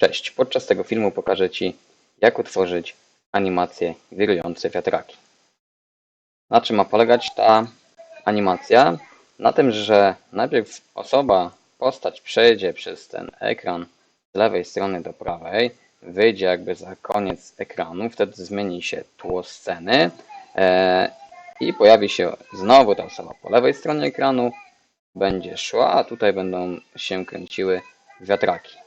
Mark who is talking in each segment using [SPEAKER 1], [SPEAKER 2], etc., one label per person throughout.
[SPEAKER 1] Cześć, podczas tego filmu pokażę Ci, jak utworzyć animację wirujące wiatraki. Na czym ma polegać ta animacja? Na tym, że najpierw osoba, postać przejdzie przez ten ekran z lewej strony do prawej, wyjdzie jakby za koniec ekranu, wtedy zmieni się tło sceny e, i pojawi się znowu ta osoba po lewej stronie ekranu, będzie szła, a tutaj będą się kręciły wiatraki.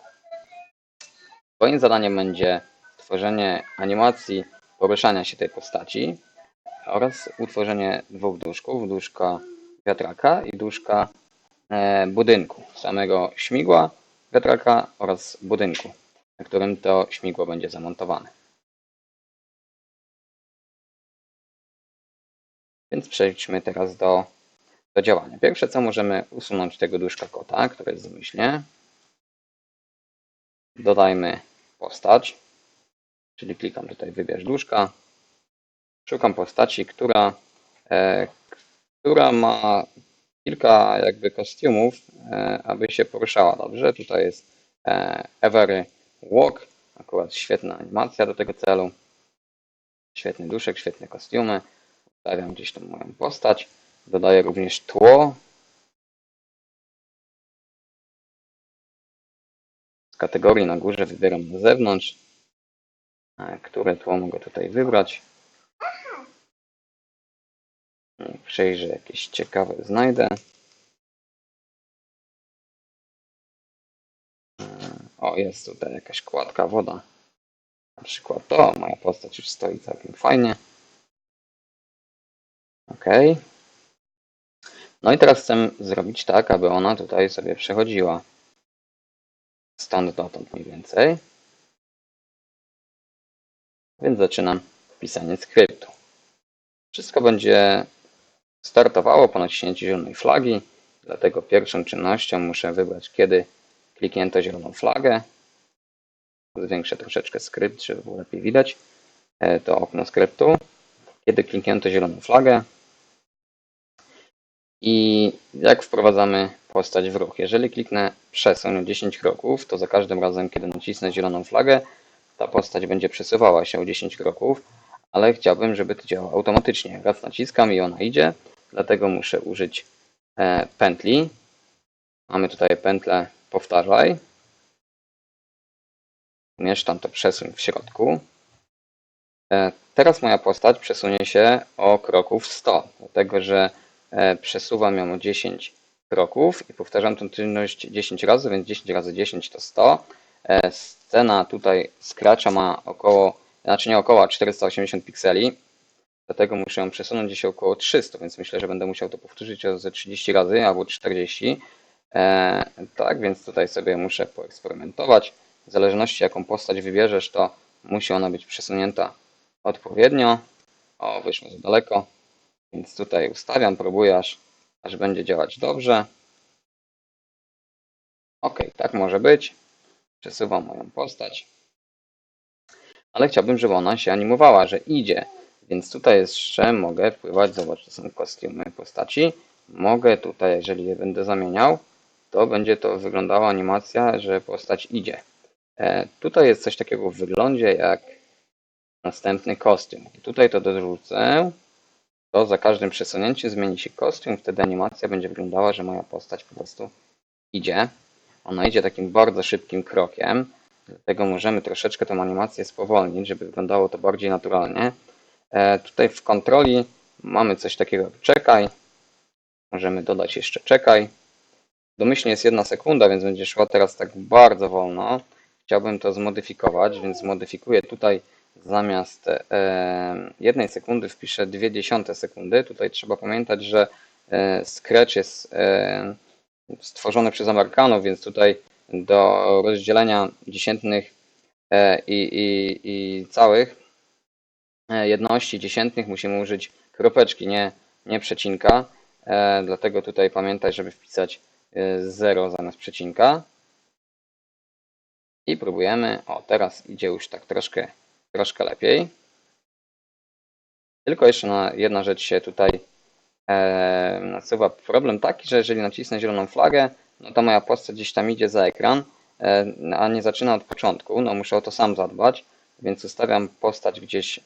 [SPEAKER 1] Twoim zadaniem będzie tworzenie animacji poruszania się tej postaci oraz utworzenie dwóch duszków, duszka wiatraka i duszka e, budynku, samego śmigła wiatraka oraz budynku, na którym to śmigło będzie zamontowane. Więc przejdźmy teraz do, do działania. Pierwsze co możemy usunąć tego duszka kota, który jest zamyślnie. Dodajmy postać, czyli klikam tutaj wybierz duszka. Szukam postaci, która, e, która ma kilka jakby kostiumów, e, aby się poruszała dobrze. Tutaj jest e, Every Walk, akurat świetna animacja do tego celu. Świetny duszek, świetne kostiumy. Ustawiam gdzieś tą moją postać. Dodaję również tło. Kategorii na górze wybieram na zewnątrz. E, Które tło mogę tutaj wybrać? Niech Przejrzę jakieś ciekawe znajdę. E, O, jest tutaj jakaś kładka woda. Na przykład to, moja postać już stoi całkiem fajnie. Ok. No i teraz chcę zrobić tak, aby ona tutaj sobie przechodziła. Stąd dotąd mniej więcej. Więc zaczynam pisanie skryptu. Wszystko będzie startowało po naciśnięciu zielonej flagi, dlatego pierwszą czynnością muszę wybrać, kiedy kliknięto zieloną flagę. Zwiększę troszeczkę skrypt, żeby było lepiej widać e, to okno skryptu. Kiedy kliknięto zieloną flagę i jak wprowadzamy postać w ruch. Jeżeli kliknę przesuń o 10 kroków, to za każdym razem, kiedy nacisnę zieloną flagę, ta postać będzie przesuwała się o 10 kroków, ale chciałbym, żeby to działało automatycznie. Raz naciskam i ona idzie, dlatego muszę użyć e, pętli. Mamy tutaj pętlę powtarzaj. Umieszczam to przesuń w środku. E, Teraz moja postać przesunie się o kroków 100, dlatego że przesuwam ją o 10 kroków i powtarzam tę czynność 10 razy, więc 10 razy 10 to 100. E, Scena tutaj Scratcha ma około, znaczy nie około, a 480 pikseli, dlatego muszę ją przesunąć gdzieś około 300, więc myślę, że będę musiał to powtórzyć ze 30 razy albo 40. E, tak, więc tutaj sobie muszę poeksperymentować. W zależności jaką postać wybierzesz, to musi ona być przesunięta odpowiednio. O, wyszło za daleko, więc tutaj ustawiam, próbuję aż, aż będzie działać dobrze. Ok, tak może być. Przesuwam moją postać. Ale chciałbym, żeby ona się animowała, że idzie. Więc tutaj jeszcze mogę wpływać, zobacz, to są kostiumy postaci. Mogę tutaj, jeżeli je będę zamieniał, to będzie to wyglądała animacja, że postać idzie. E, tutaj jest coś takiego w wyglądzie jak następny kostium. I tutaj to dorzucę, to za każdym przesunięciem zmieni się kostium, wtedy animacja będzie wyglądała, że moja postać po prostu idzie. Ona idzie takim bardzo szybkim krokiem, dlatego możemy troszeczkę tą animację spowolnić, żeby wyglądało to bardziej naturalnie. E, tutaj w kontroli mamy coś takiego jak czekaj. Możemy dodać jeszcze czekaj. Domyślnie jest jedna sekunda, więc będzie szła teraz tak bardzo wolno. Chciałbym to zmodyfikować, więc zmodyfikuję tutaj zamiast jednej sekundy wpiszę 0,2 sekundy. Tutaj trzeba pamiętać, że e, Scratch jest stworzony przez Amerykanów, więc tutaj do rozdzielenia dziesiętnych e, i, i, i całych e, jedności dziesiętnych musimy użyć kropeczki, nie, nie przecinka. Dlatego tutaj pamiętaj, żeby wpisać 0 zamiast przecinka. I próbujemy. O, teraz idzie już tak troszkę, troszkę lepiej. Tylko jeszcze na jedna rzecz się tutaj e, nasuwa problem taki, że jeżeli nacisnę zieloną flagę, no to moja postać gdzieś tam idzie za ekran, e, a nie zaczyna od początku, no muszę o to sam zadbać, więc ustawiam postać gdzieś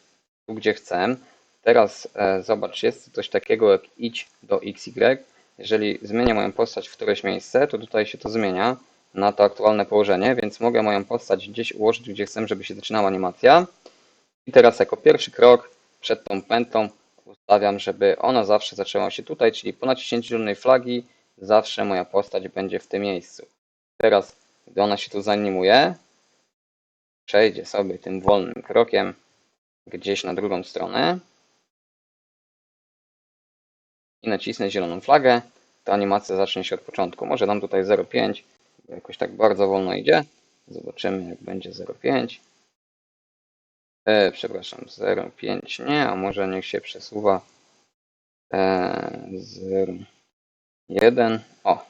[SPEAKER 1] tu, gdzie chcę. Teraz e, zobacz, jest coś takiego jak idź do XY. Jeżeli zmienię moją postać w któreś miejsce, to tutaj się to zmienia na to aktualne położenie, więc mogę moją postać gdzieś ułożyć, gdzie chcę, żeby się zaczynała animacja. I teraz jako pierwszy krok przed tą pętlą ustawiam, żeby ona zawsze zaczęła się tutaj, czyli po naciśnięciu zielonej flagi zawsze moja postać będzie w tym miejscu. Teraz, gdy ona się tu zanimuje, przejdzie sobie tym wolnym krokiem gdzieś na drugą stronę i nacisnę zieloną flagę, to animacja zacznie się od początku. Może dam tutaj 0,5, bo jakoś tak bardzo wolno idzie. Zobaczymy, jak będzie 0,5. E, przepraszam, 0,5 nie, a może niech się przesuwa e, 0,1. O,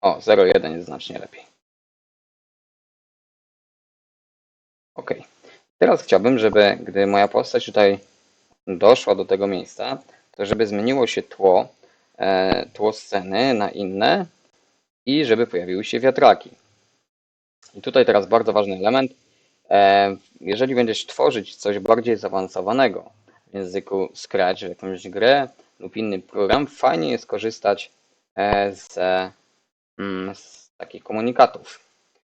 [SPEAKER 1] o 0,1 jest znacznie lepiej. Ok. Teraz chciałbym, żeby gdy moja postać tutaj doszła do tego miejsca, to żeby zmieniło się tło, e, tło sceny na inne i żeby pojawiły się wiatraki. I tutaj teraz bardzo ważny element. E, jeżeli będziesz tworzyć coś bardziej zaawansowanego w języku Scratch, jakąś grę lub inny program, fajnie jest korzystać e, z, mm, z takich komunikatów.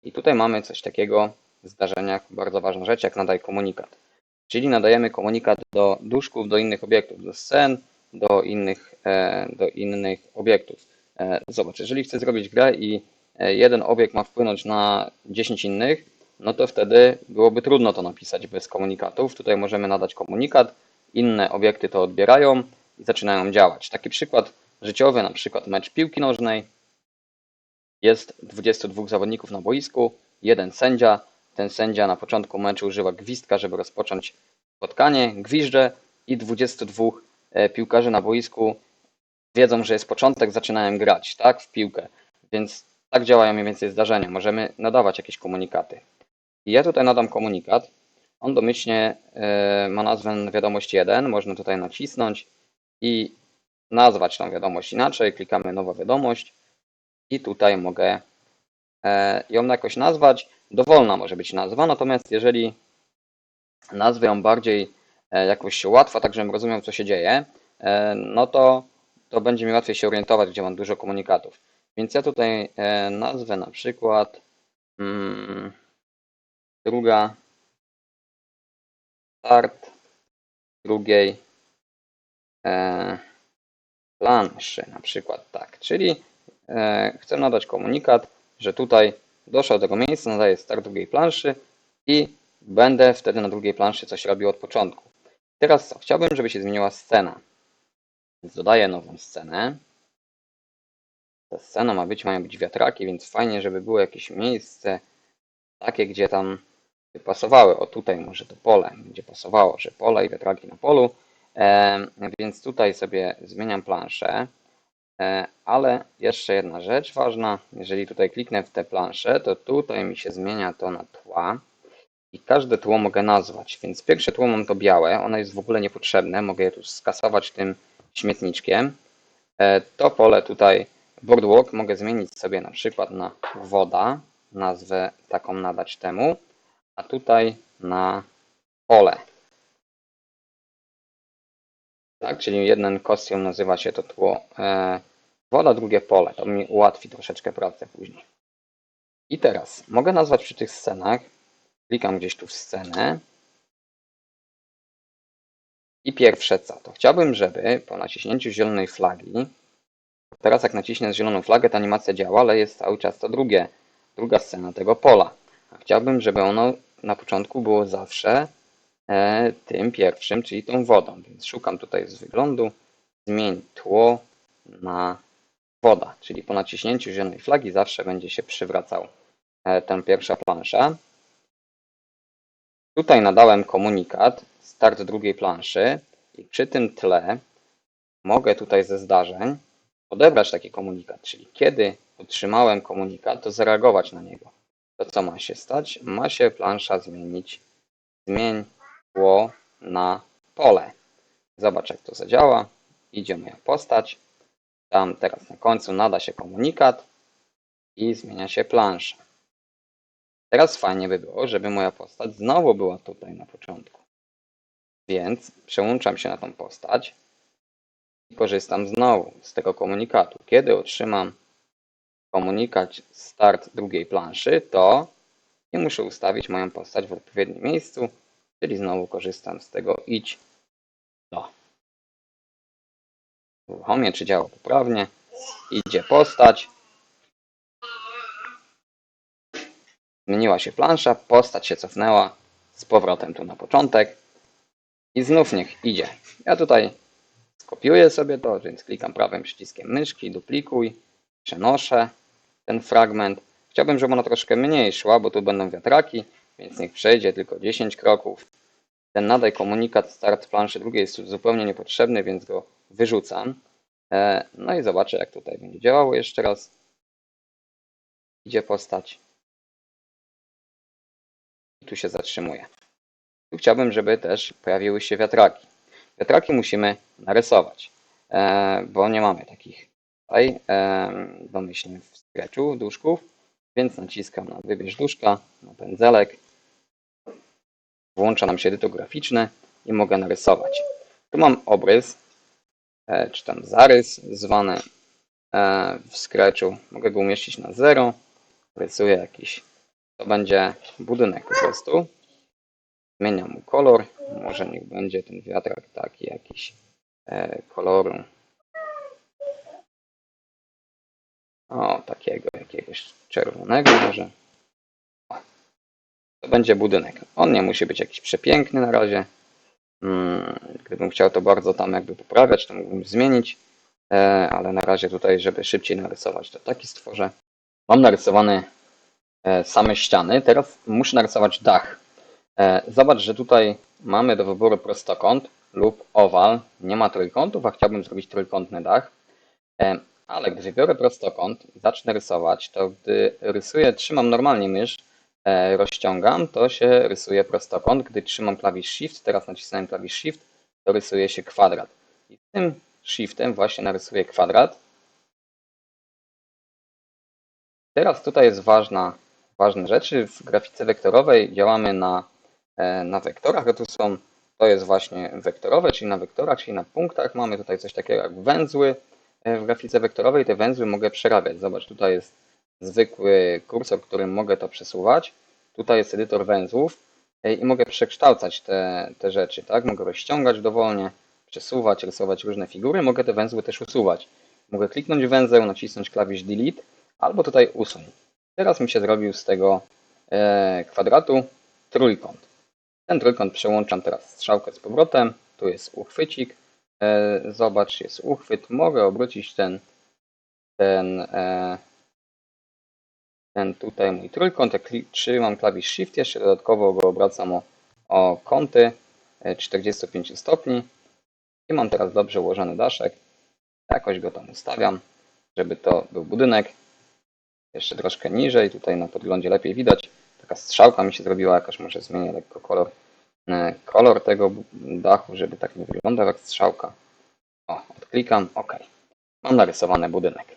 [SPEAKER 1] I tutaj mamy coś takiego w zdarzeniach, bardzo ważna rzecz, jak nadaj komunikat. Czyli nadajemy komunikat do duszków, do innych obiektów, do scen, do innych, e, do innych obiektów. E, Zobacz, jeżeli chcę zrobić grę i e, jeden obiekt ma wpłynąć na 10 innych, no to wtedy byłoby trudno to napisać bez komunikatów. Tutaj możemy nadać komunikat, inne obiekty to odbierają i zaczynają działać. Taki przykład życiowy, na przykład mecz piłki nożnej. Jest 22 zawodników na boisku, jeden sędzia. Ten sędzia na początku meczu używa gwizdka, żeby rozpocząć spotkanie, gwizdże i 22 e, piłkarzy na boisku wiedzą, że jest początek, zaczynają grać, tak, w piłkę. Więc tak działają mniej więcej zdarzenia. Możemy nadawać jakieś komunikaty. I ja tutaj nadam komunikat. On domyślnie e, ma nazwę wiadomość 1. Można tutaj nacisnąć i nazwać tą wiadomość inaczej. Klikamy nowa wiadomość i tutaj mogę e, ją jakoś nazwać. Dowolna może być nazwa, natomiast jeżeli nazwę ją bardziej e, jakoś łatwo, tak żebym rozumiał, co się dzieje, no to, to będzie mi łatwiej się orientować, gdzie mam dużo komunikatów. Więc ja tutaj nazwę na przykład hmm, druga start drugiej e, planszy, na przykład tak. Czyli e, chcę nadać komunikat, że tutaj doszło do tego miejsca, nadaję start drugiej planszy i będę wtedy na drugiej planszy coś robił od początku. Teraz co? Chciałbym, żeby się zmieniła scena. Więc dodaję nową scenę. Ta scena ma być, mają być wiatraki, więc fajnie, żeby było jakieś miejsce takie, gdzie tam by pasowały. O tutaj może to pole będzie pasowało, że pole i wiatraki na polu. E, więc tutaj sobie zmieniam planszę. E, ale jeszcze jedna rzecz ważna, jeżeli tutaj kliknę w tę planszę, to tutaj mi się zmienia to na tła i każde tło mogę nazwać. Więc pierwsze tło mam to białe, ono jest w ogóle niepotrzebne, mogę je tu skasować tym śmietniczkiem. E, to pole tutaj boardwalk mogę zmienić sobie na przykład na woda, nazwę taką nadać temu a tutaj na pole. Tak, czyli jeden kostium nazywa się to tło e, woda, drugie pole. To mi ułatwi troszeczkę pracę później. I teraz mogę nazwać przy tych scenach, klikam gdzieś tu w scenę i pierwsze co, to chciałbym, żeby po naciśnięciu zielonej flagi, teraz jak naciśnę zieloną flagę, ta animacja działa, ale jest cały czas to drugie, druga scena tego pola. A chciałbym, żeby ono na początku było zawsze e, tym pierwszym, czyli tą wodą. Więc szukam tutaj z wyglądu, zmień tło na woda, czyli po naciśnięciu zielonej flagi zawsze będzie się przywracał e, ten pierwsza plansza. Tutaj nadałem komunikat start drugiej planszy i przy tym tle mogę tutaj ze zdarzeń odebrać taki komunikat, czyli kiedy otrzymałem komunikat, to zareagować na niego to co ma się stać? Ma się plansza zmienić. Zmień tło na pole. Zobacz jak to zadziała. Idzie moja postać. Tam teraz na końcu nada się komunikat. i zmienia się plansza. Teraz fajnie by było, żeby moja postać znowu była tutaj na początku. Więc przełączam się na tą postać i korzystam znowu z tego komunikatu. Kiedy otrzymam komunikat start drugiej planszy, to nie muszę ustawić moją postać w odpowiednim miejscu, czyli znowu korzystam z tego idź do. Uruchomię, czy działa poprawnie. Idzie postać. Zmieniła się plansza, postać się cofnęła z powrotem tu na początek. I znów niech idzie. Ja tutaj skopiuję sobie to, więc klikam prawym przyciskiem myszki, duplikuj, przenoszę ten fragment. Chciałbym, żeby ona troszkę mniej szła, bo tu będą wiatraki, więc niech przejdzie tylko 10 kroków. Ten nadaj komunikat start planszy drugiej jest zupełnie niepotrzebny, więc go wyrzucam. E, No i zobaczę, jak tutaj będzie działało jeszcze raz. Idzie postać. Tu się zatrzymuje. Tu chciałbym, żeby też pojawiły się wiatraki. Wiatraki musimy narysować, e, bo nie mamy takich tutaj e, domyślnie w Scratchu duszków, więc naciskam na wybierz duszka, na pędzelek. Włącza nam się edytor graficzny i mogę narysować. Tu mam obrys, e, czy tam zarys zwany w Scratchu. Mogę go umieścić na 0. Rysuję jakiś, to będzie budynek po prostu. Zmieniam mu kolor. Może niech będzie ten wiatrak taki jakiś e, koloru. O, takiego jakiegoś czerwonego może. O, to będzie budynek. On nie musi być jakiś przepiękny na razie. Mm, Gdybym chciał to bardzo tam jakby poprawiać, to mógłbym zmienić. E, ale na razie tutaj, żeby szybciej narysować, to taki stworzę. Mam narysowane e, same ściany. Teraz muszę narysować dach. E, Zobacz, że tutaj mamy do wyboru prostokąt lub owal. Nie ma trójkątów, a chciałbym zrobić trójkątny dach. E, Ale gdy wybiorę prostokąt i zacznę rysować, to gdy rysuję, trzymam normalnie mysz, e, rozciągam, to się rysuje prostokąt. Gdy trzymam klawisz Shift, teraz nacisnąłem klawisz Shift, to rysuje się kwadrat. I tym Shiftem właśnie narysuję kwadrat. Teraz tutaj jest ważna, ważne rzeczy. W grafice wektorowej działamy na, e, na wektorach, tu są, to jest właśnie wektorowe, czyli na wektorach, czyli na punktach. Mamy tutaj coś takiego jak węzły e, w grafice wektorowej. Te węzły mogę przerabiać. Zobacz, tutaj jest zwykły kursor, którym mogę to przesuwać. Tutaj jest edytor węzłów e, i mogę przekształcać te, te rzeczy, tak? Mogę rozciągać dowolnie, przesuwać, rysować różne figury. Mogę te węzły też usuwać. Mogę kliknąć węzeł, nacisnąć klawisz Delete albo tutaj usuń. Teraz mi się zrobił z tego e, kwadratu trójkąt. Ten trójkąt przełączam teraz strzałkę z powrotem. Tu jest uchwycik. E, zobacz, jest uchwyt. Mogę obrócić ten, ten, e, ten tutaj mój trójkąt. Jak trzymam klawisz Shift, jeszcze dodatkowo go obracam o, o kąty e, 45 stopni. I mam teraz dobrze ułożony daszek. Jakoś go tam ustawiam, żeby to był budynek. Jeszcze troszkę niżej, tutaj na podglądzie lepiej widać. Taka strzałka mi się zrobiła, jakaś może zmienię lekko kolor, e, kolor tego dachu, żeby tak nie wyglądał jak strzałka. O, odklikam, ok. Mam narysowany budynek.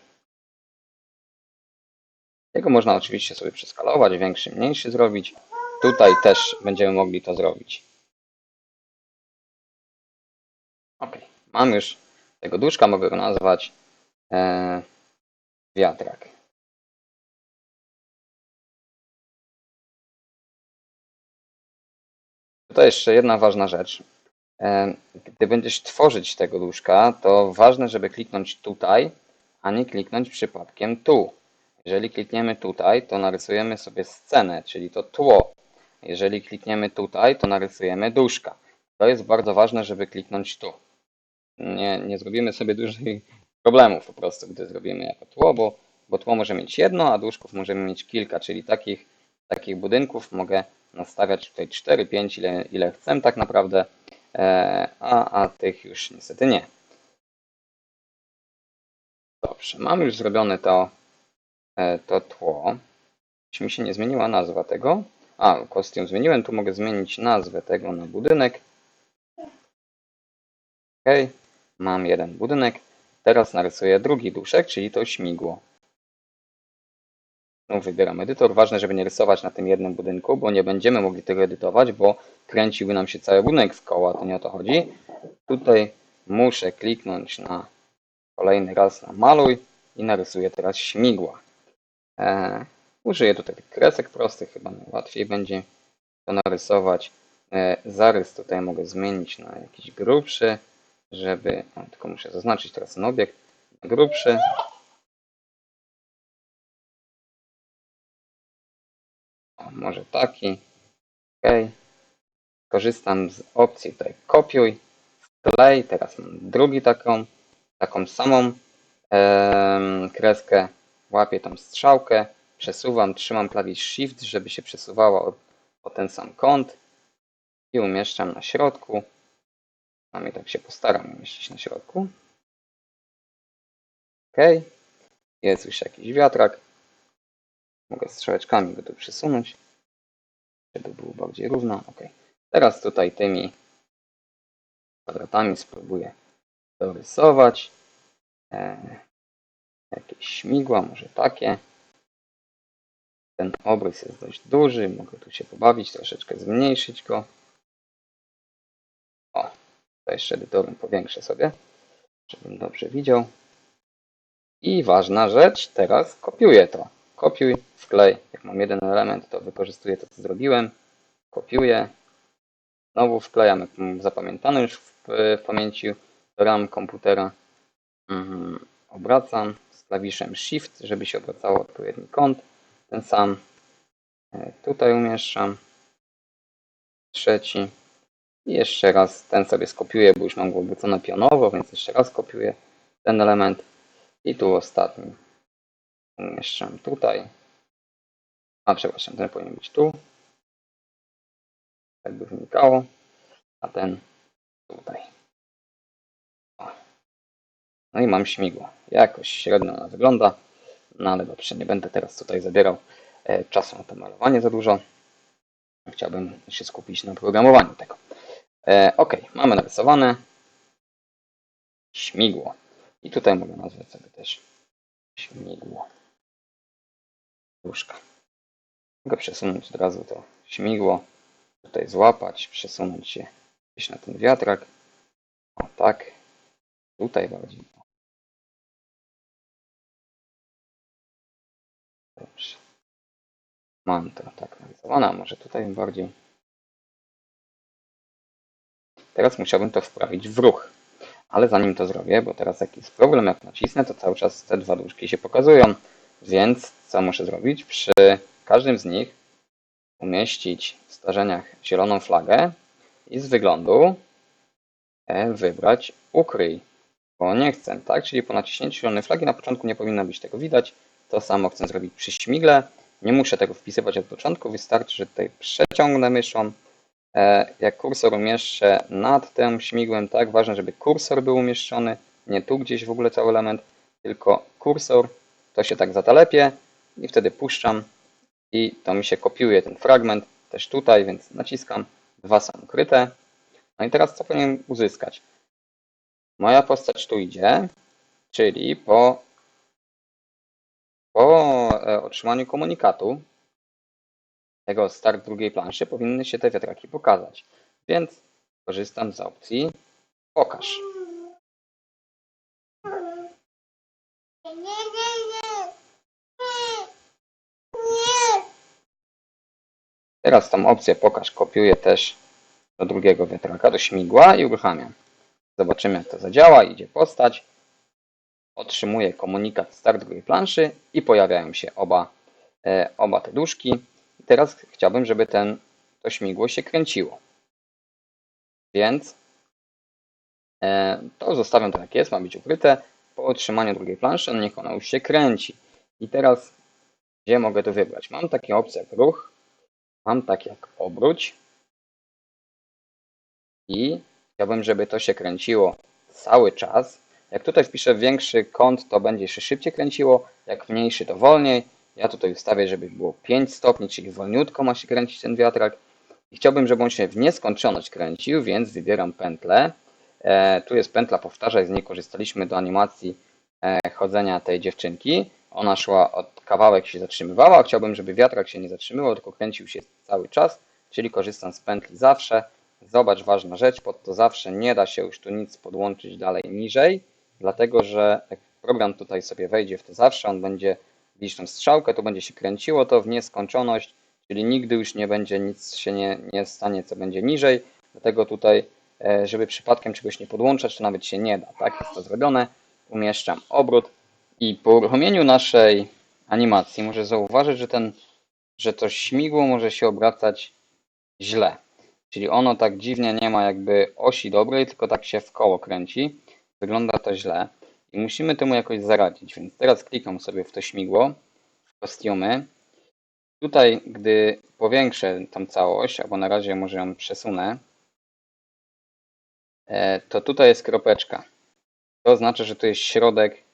[SPEAKER 1] Jego można oczywiście sobie przeskalować, większy, mniejszy zrobić. Tutaj też będziemy mogli to zrobić. Ok, mam już tego duszka, mogę go nazwać e, wiatrak. To jeszcze jedna ważna rzecz. E, Gdy będziesz tworzyć tego duszka, to ważne, żeby kliknąć tutaj, a nie kliknąć przypadkiem tu. Jeżeli klikniemy tutaj, to narysujemy sobie scenę, czyli to tło. Jeżeli klikniemy tutaj, to narysujemy duszka. To jest bardzo ważne, żeby kliknąć tu. Nie, nie zrobimy sobie dużych problemów po prostu, gdy zrobimy jako tło, bo, bo tło może mieć jedno, a duszków możemy mieć kilka, czyli takich, takich budynków mogę nastawiać tutaj 4, 5, ile, ile chcę tak naprawdę, e, a, a tych już niestety nie. Dobrze, mam już zrobione to, e, to tło. Czy mi się nie zmieniła nazwa tego? A, kostium zmieniłem, tu mogę zmienić nazwę tego na budynek. Ok, mam jeden budynek. Teraz narysuję drugi duszek, czyli to śmigło. Wybieram edytor. Ważne, żeby nie rysować na tym jednym budynku, bo nie będziemy mogli tego edytować, bo kręciłby nam się cały budynek w koła, to nie o to chodzi. Tutaj muszę kliknąć na kolejny raz na maluj i narysuję teraz śmigła. E, użyję tutaj kresek prostych, chyba najłatwiej będzie to narysować. E, zarys tutaj mogę zmienić na jakiś grubszy, żeby, o, tylko muszę zaznaczyć teraz ten obiekt, grubszy. O, może taki. OK. Korzystam z opcji tutaj kopiuj, wklej. Teraz mam drugi taką, taką samą kreskę. Łapię tą strzałkę, przesuwam, trzymam klawisz Shift, żeby się przesuwała o, ten sam kąt i umieszczam na środku. A mnie tak się postaram umieścić na środku. OK. Jest już jakiś wiatrak. Mogę strzałeczkami go tu przesunąć, żeby było bardziej równo. OK. Teraz tutaj tymi kwadratami spróbuję dorysować. E, jakieś śmigła, może takie. Ten obrys jest dość duży, mogę tu się pobawić, troszeczkę zmniejszyć go. O, to jeszcze edytorem powiększę sobie, żebym dobrze widział. I ważna rzecz, teraz kopiuję to. Kopiuj, wklej. Jak mam jeden element, to wykorzystuję to, co zrobiłem. Kopiuję. Znowu wklejam, jak mam zapamiętane już w, w pamięci RAM komputera. Mhm. Obracam z klawiszem Shift, żeby się obracało odpowiedni kąt. Ten sam e, tutaj umieszczam. Trzeci. I jeszcze raz ten sobie skopiuję, bo już mam go obrócone pionowo, więc jeszcze raz kopiuję ten element. I tu ostatni umieszczam tutaj. A przepraszam, ten powinien być tu. Tak by wynikało. A ten tutaj. O. No i mam śmigło. Jakoś średnio ona wygląda. No ale dobrze, nie będę teraz tutaj zabierał e, czasu na to malowanie za dużo. Chciałbym się skupić na programowaniu tego. E, ok, mamy narysowane śmigło. I tutaj mogę nazwać sobie też śmigło. Różka. Mogę przesunąć od razu to śmigło. Tutaj złapać, przesunąć się gdzieś na ten wiatrak. O tak. Tutaj bardziej. Dobrze. Mam to tak narysowane, a może tutaj bardziej. Teraz musiałbym to wprawić w ruch. Ale zanim to zrobię, bo teraz jaki jest problem, jak nacisnę, to cały czas te dwa duszki się pokazują. Więc co muszę zrobić? Przy każdym z nich umieścić w starzeniach zieloną flagę i z wyglądu e, wybrać ukryj, bo nie chcę, tak? Czyli po naciśnięciu zielonej flagi na początku nie powinno być tego widać. To samo chcę zrobić przy śmigle. Nie muszę tego wpisywać od początku, wystarczy, że tutaj przeciągnę myszą. E, Jak kursor umieszczę nad tym śmigłem, tak, ważne, żeby kursor był umieszczony, nie tu gdzieś w ogóle cały element, tylko kursor, to się tak zatalepie i wtedy puszczam i to mi się kopiuje ten fragment też tutaj, więc naciskam, dwa są ukryte. No i teraz co powinienem uzyskać? Moja postać tu idzie, czyli po, po e, otrzymaniu komunikatu tego start drugiej planszy powinny się te wiatraki pokazać. Więc korzystam z opcji pokaż. Teraz tą opcję pokaż kopiuję też do drugiego wiatraka, do śmigła i uruchamiam. Zobaczymy jak to zadziała. Idzie postać. Otrzymuje komunikat start drugiej planszy i pojawiają się oba, e, oba te duszki. I teraz chciałbym, żeby ten, to śmigło się kręciło. Więc e, to zostawiam tak jak jest, ma być ukryte. Po otrzymaniu drugiej planszy, niech ona już się kręci. I teraz gdzie mogę to wybrać? Mam takie opcje jak ruch, mam tak jak obróć i chciałbym, żeby to się kręciło cały czas. Jak tutaj wpiszę większy kąt, to będzie się szybciej kręciło, jak mniejszy, to wolniej. Ja tutaj ustawię, żeby było 5 stopni, czyli wolniutko ma się kręcić ten wiatrak. I chciałbym, żeby on się w nieskończoność kręcił, więc wybieram pętlę. E, tu jest pętla powtarzaj, z niej korzystaliśmy do animacji e, chodzenia tej dziewczynki. Ona szła od kawałek się zatrzymywała. Chciałbym, żeby wiatrak się nie zatrzymywał, tylko kręcił się cały czas, czyli korzystam z pętli zawsze. Zobacz, ważna rzecz, pod to zawsze nie da się już tu nic podłączyć dalej niżej, dlatego że jak program tutaj sobie wejdzie w to zawsze, on będzie widzisz strzałkę, to będzie się kręciło to w nieskończoność, czyli nigdy już nie będzie nic się nie, nie stanie, co będzie niżej. Dlatego tutaj, e, żeby przypadkiem czegoś nie podłączać, to nawet się nie da. Tak jest to zrobione. Umieszczam obrót i po uruchomieniu naszej animacji może zauważyć, że, ten, że to śmigło może się obracać źle. Czyli ono tak dziwnie nie ma jakby osi dobrej, tylko tak się w koło kręci. Wygląda to źle i musimy temu jakoś zaradzić. Więc teraz klikam sobie w to śmigło, w kostiumy. Tutaj, gdy powiększę tą całość, albo na razie może ją przesunę, e, to tutaj jest kropeczka. To oznacza, że to jest środek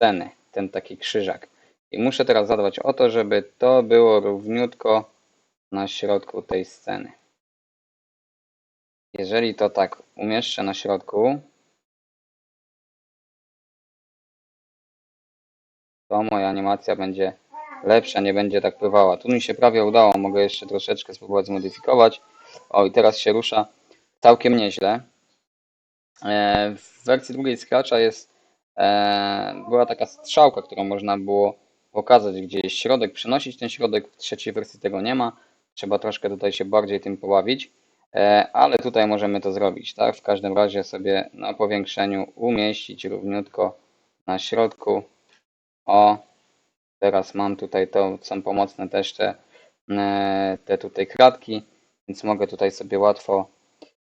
[SPEAKER 1] sceny, ten taki krzyżak. I muszę teraz zadbać o to, żeby to było równiutko na środku tej sceny. Jeżeli to tak umieszczę na środku, to moja animacja będzie lepsza, nie będzie tak pływała. Tu mi się prawie udało, mogę jeszcze troszeczkę spróbować zmodyfikować. O, i teraz się rusza całkiem nieźle. E, W wersji drugiej Scratcha jest, była taka strzałka, którą można było pokazać, gdzie jest środek, przenosić ten środek. W trzeciej wersji tego nie ma. Trzeba troszkę tutaj się bardziej tym pobawić. E, Ale tutaj możemy to zrobić, tak? W każdym razie sobie na powiększeniu umieścić równiutko na środku. O, teraz mam tutaj to, są pomocne też te, e, te tutaj kratki, więc mogę tutaj sobie łatwo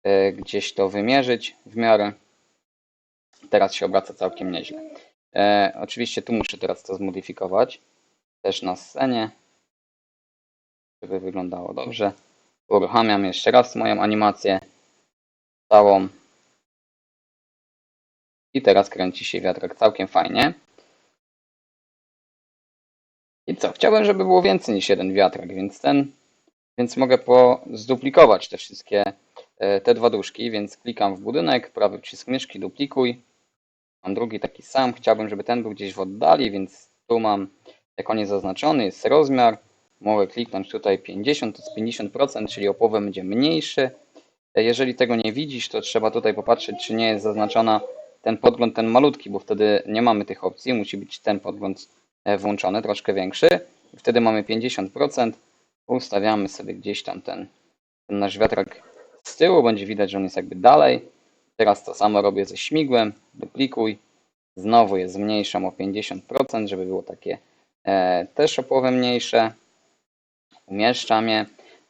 [SPEAKER 1] e, gdzieś to wymierzyć w miarę. Teraz się obraca całkiem nieźle. E, oczywiście tu muszę teraz to zmodyfikować, też na scenie, żeby wyglądało dobrze. Uruchamiam jeszcze raz moją animację całą. I teraz kręci się wiatrak całkiem fajnie. I co? Chciałbym, żeby było więcej niż jeden wiatrak, więc ten, więc mogę po, zduplikować te wszystkie, e, te dwa duszki, więc klikam w budynek, prawy przycisk myszki, duplikuj. Mam drugi taki sam, chciałbym, żeby ten był gdzieś w oddali, więc tu mam, jak on jest zaznaczony, jest rozmiar. Mogę kliknąć tutaj 50, to jest 50%, czyli o połowę będzie mniejszy. E, Jeżeli tego nie widzisz, to trzeba tutaj popatrzeć, czy nie jest zaznaczona ten podgląd, ten malutki, bo wtedy nie mamy tych opcji. Musi być ten podgląd e, włączony, troszkę większy. Wtedy mamy 50%. Ustawiamy sobie gdzieś tam ten, ten nasz wiatrak z tyłu. Będzie widać, że on jest jakby dalej. Teraz to samo robię ze śmigłem. Duplikuj. Znowu je zmniejszam o 50%, żeby było takie e, też o połowę mniejsze. Umieszczam je.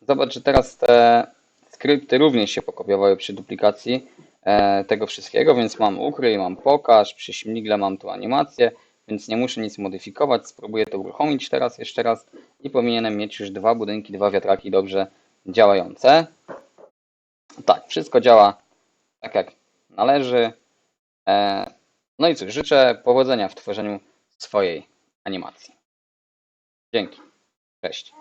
[SPEAKER 1] Zobacz, że teraz te skrypty również się pokopiowały przy duplikacji e, tego wszystkiego, więc mam ukryj, mam pokaż, przy śmigle mam tu animację, więc nie muszę nic modyfikować. Spróbuję to uruchomić teraz, jeszcze raz i powinienem mieć już dwa budynki, dwa wiatraki dobrze działające. Tak, wszystko działa tak jak należy. E, no i cóż, życzę powodzenia w tworzeniu swojej animacji. Dzięki. Cześć.